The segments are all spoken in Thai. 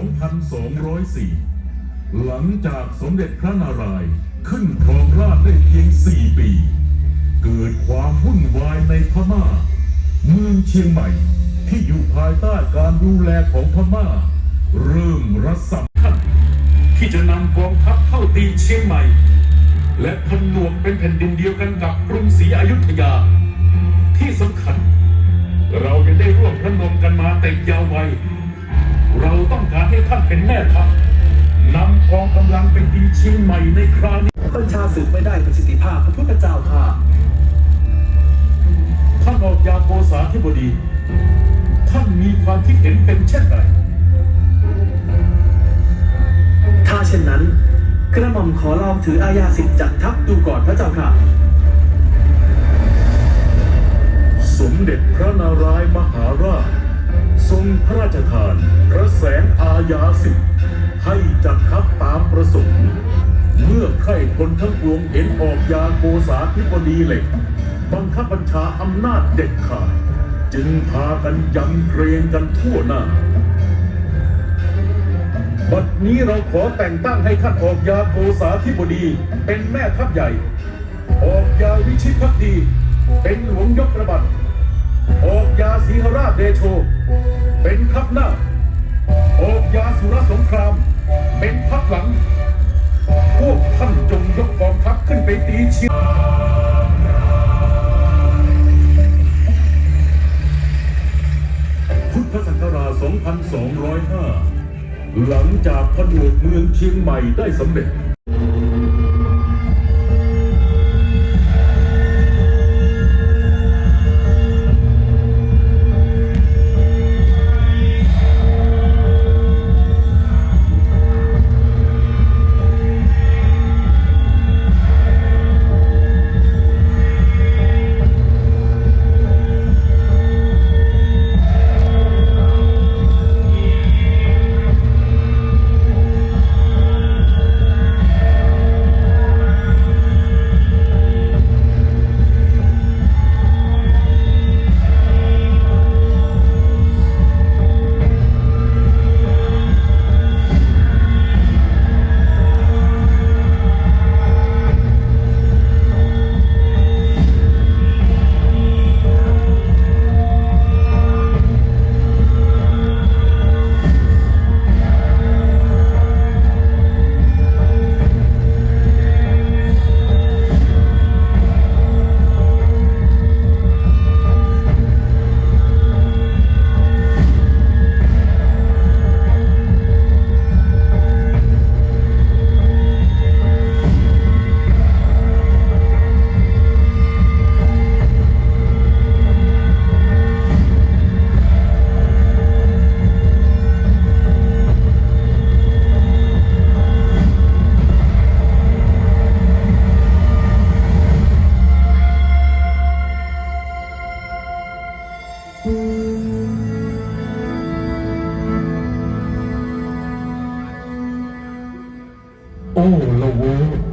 2204 หลังจากสมเด็จพระนารายณ์ขึ้นครองราชได้เพียง 4 ปี เกิดความวุ่นวายในพม่า เมืองเชียงใหม่ที่อยู่ภายใต้การดูแลของพม่า เริ่มรัศมีขั้นที่จะนำกองทัพเข้าตีเชียงใหม่ และผนวกเป็นแผ่นดินเดียวกันกับกรุงศรีอยุธยา ที่สำคัญ เรายังได้ร่วมพระนมกันมาแต่ยาววัย เราต้องการให้ท่านเป็นแม่ทัพนำกองกำลังไปตีเชียงใหม่ในคราวนี้ประชาสืบไม่ได้ประสิทธิภาพพระพุทธเจ้าค่ะท่านออกยาโกษาธิบดี ท่านมีความคิดเห็นเป็นเช่นไรถ้าเช่นนั้น กระหม่อมขอลองถืออาญาสิทธิ์จัดทัพดูก่อนพระเจ้าค่ะ สมเด็จพระนารายณ์มหาราช ทรงพระราชทานพระแสงอาญาสิทธิ์ให้จัดทัพตามประสงค์เมื่อใครคนทั้งปวงเห็นออกยาโกษาธิบดีเหล็ก บังคับบัญชาอำนาจเด็ดขาด จึงพากันยำเกรงกันทั่วหน้า บัดนี้เราขอแต่งตั้งให้ท่านออกยาโกษาธิบดี เป็นแม่ทัพใหญ่ ออกยาวิชิตพักดี เป็นหลวงยกระบัด ออกยาสีหราชเดโช เป็นทัพหน้าออกยาสุรสงคราม เป็นทัพหลัง พวกท่านจงยกกองทัพขึ้นไปตีเชียงพุทธศักราช 2205 หลังจากผนวกเมืองเชียงใหม่ได้สำเร็จ โอ้ละโว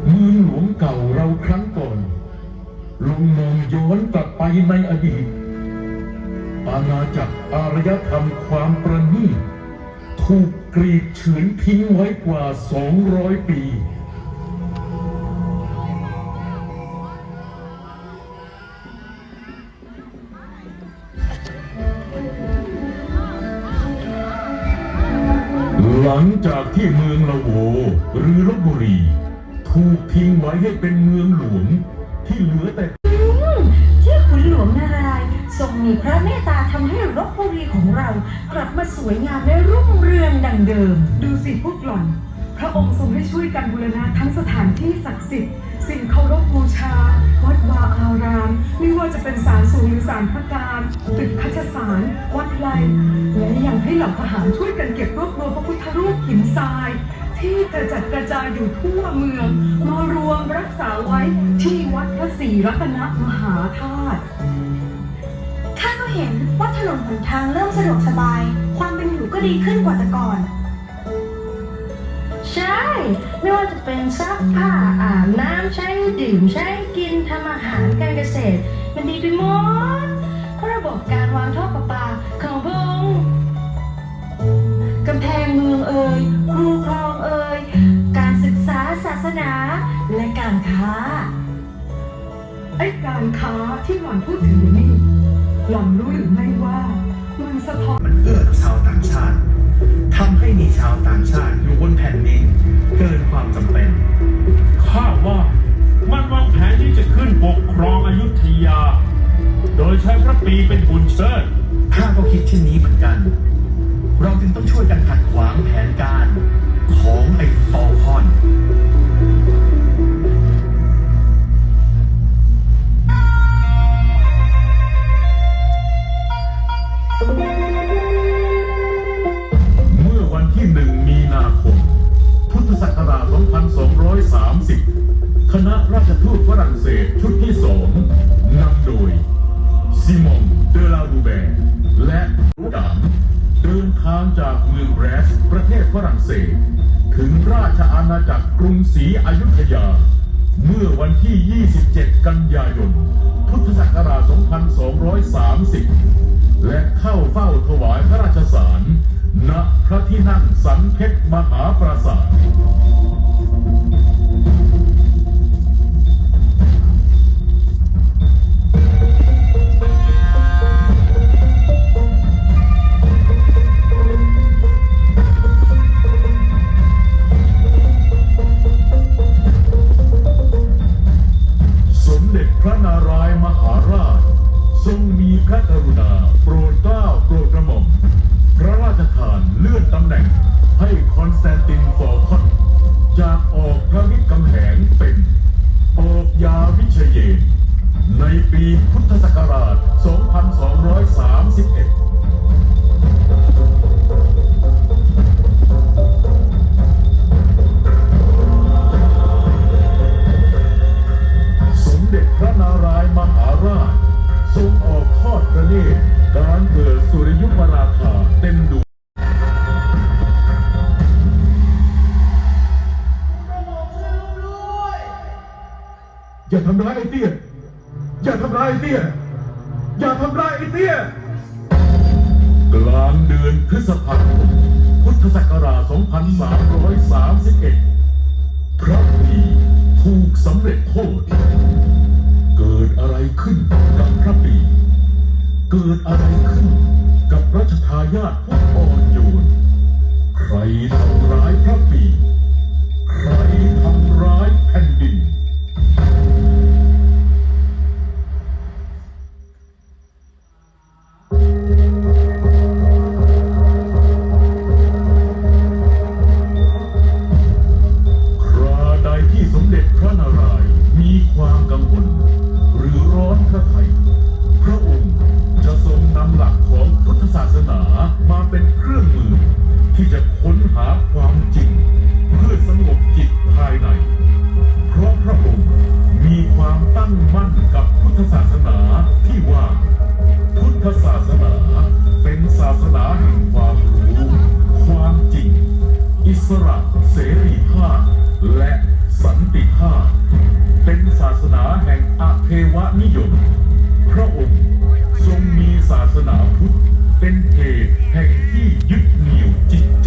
เมืองหลวงเก่าเราครั้งก่อนลงมองย้อนกลับไปในอดีต อาณาจักรอารยธรรมความประณีตถูกกรีดเฉือนทิ้งไว้กว่า 200 ปี ที่เมืองละโวหรือลบบุรี ถูกทิ้งไว้ให้เป็นเมืองหลวง ที่เหลือแต่ที่ขุนหลวงนารายณ์ทรงมีพระเมตตาทำให้รบบุรีของเรากลับมาสวยงามและรุ่งเรืองดังเดิม ดูสิพวกหล่อน พระองค์ทรงให้ช่วยกันบูรณะทั้งสถานที่ศักดิ์สิทธิ์ สิ่งเคารพบูชาวัดวา ว่าจะเป็นศาลสูงหรือศาลพระการตึกคัชสารวัดไลและยังให้เหล่าทหารช่วยกันเก็บรวบรวมพระพุทธรูปหินทราย ที่กระจัดกระจายอยู่ทั่วเมืองมารวมรักษาไว้ที่วัดพระศรีรัตนมหาธาตุข้าก็เห็นว่าถนนหนทางเริ่มสะดวกสบาย ความเป็นอยู่ก็ดีขึ้นกว่าแต่ก่อนใช่ ไม่ว่าจะเป็นซักผ้าอาบน้ำใช้ดื่มใช้กินทำอาหารการเกษตร มันดีไปหมดเพราะระบบการวางท่อประปาของพงกำแพงเมืองเอ่ยครูคลองเอ่ยการศึกษาศาสนาและการค้าไอ้การค้าที่หล่อนพูดถึงนี่หล่อนรู้หรือไม่ว่ามันสะท้อนมันเอื้อชาวต่างชาติทำให้มีชาวต่างชาติอยู่บนแผ่นดินเกินความจำเป็น ขึ้นปกครองอยุธยา โดยใช้พระปีเป็นบุญเชิดข้าก็คิดเช่นนี้เหมือนกัน เราจึงต้องช่วยกันขัดขวางแผนการของไอ้ฟอลคอน ทางจากเมืองแบรสประเทศฝรั่งเศส ถึงราชอาณาจักรกรุงศรีอยุธยา เมื่อวันที่ 27 กันยายน พุทธศักราช 2230 และเข้าเฝ้าถวายพระราชสารณพระที่นั่งสันเพชรมหาปราสาท พระกรุณาโปรดเกล้าโปรดกระหม่อมพระราชทานเลื่อนตำแหน่งให้คอนสแตนตินฟอร์คอนจากออกพระวิกำแหงเป็นออกยาวิเชยเยนในปีพุทธศักราช 2231 การเกิดสุริยุปราคาเต็มดวงอย่าทำร้ายไอ้เตี้ย อย่าทำร้ายไอ้เตี้ย อย่าทำร้ายไอ้เตี้ย กลางเดือนพฤษภาคมพุทธศักราช 2331 พระพีถูกสำเร็จโทษ เกิดอะไรขึ้นกับพระปี เกิดอะไรขึ้นกับรัชทายาทผู้อ่อนโยน ใครทำร้ายพระปี ใคร สระเสรีภาพและสันติภาพ เป็นศาสนาแห่งอเทวนิยม พระองค์ทรงมีศาสนาพุทธเป็นเหตุแห่งที่ยึดเหนี่ยวจิตใจ